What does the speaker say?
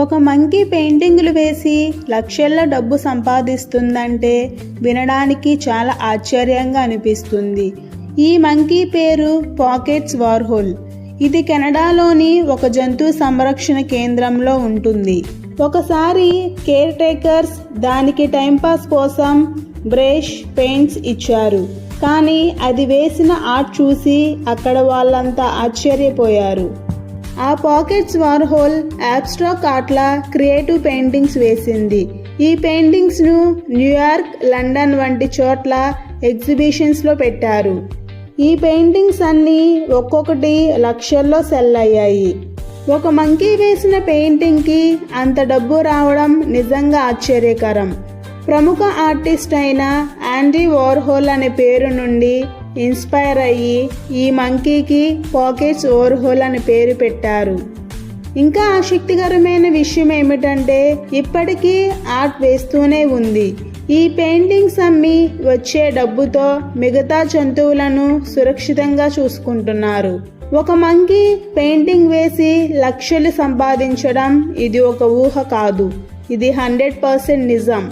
ఒక మంకీ పెయింటింగులు వేసి లక్షల్లో డబ్బు సంపాదిస్తుందంటే వినడానికి చాలా ఆశ్చర్యంగా అనిపిస్తుంది. ఈ మంకీ పేరు పాకెట్స్ వార్హోల్ ఇది కెనడాలోని ఒక జంతు సంరక్షణ కేంద్రంలో ఉంటుంది. ఒకసారి కేర్ టేకర్స్ దానికి టైంపాస్ కోసం బ్రష్ పెయింట్స్ ఇచ్చారు. కానీ అది వేసిన ఆర్ట్ చూసి అక్కడ వాళ్ళంతా ఆశ్చర్యపోయారు. ఆ పాకెట్స్ వార్హోల్ యాబ్స్ట్రాక్ ఆర్ట్ల క్రియేటివ్ పెయింటింగ్స్ వేసింది. ఈ పెయింటింగ్స్ను న్యూయార్క్ లండన్ వంటి చోట్ల ఎగ్జిబిషన్స్లో పెట్టారు. ఈ పెయింటింగ్స్ అన్నీ ఒక్కొక్కటి లక్షల్లో సెల్ అయ్యాయి. ఒక మంకీ వేసిన పెయింటింగ్కి అంత డబ్బు రావడం నిజంగా ఆశ్చర్యకరం. ప్రముఖ ఆర్టిస్ట్ అయిన యాండీ వార్హోల్ అనే పేరు నుండి ఇన్స్పైర్ అయ్యి ఈ మంకీకి పాకెట్స్ ఓర్హోల్ అని పేరు పెట్టారు. ఇంకా ఆసక్తికరమైన విషయం ఏమిటంటే ఇప్పటికీ ఆర్ట్ వేస్తూనే ఉంది. ఈ పెయింటింగ్స్ అమ్మి వచ్చే డబ్బుతో మిగతా జంతువులను సురక్షితంగా చూసుకుంటున్నారు. ఒక మంకీ పెయింటింగ్ వేసి లక్షలు సంపాదించడం ఇది ఒక ఊహ కాదు. ఇది హండ్రెడ్ పర్సెంట్ నిజం.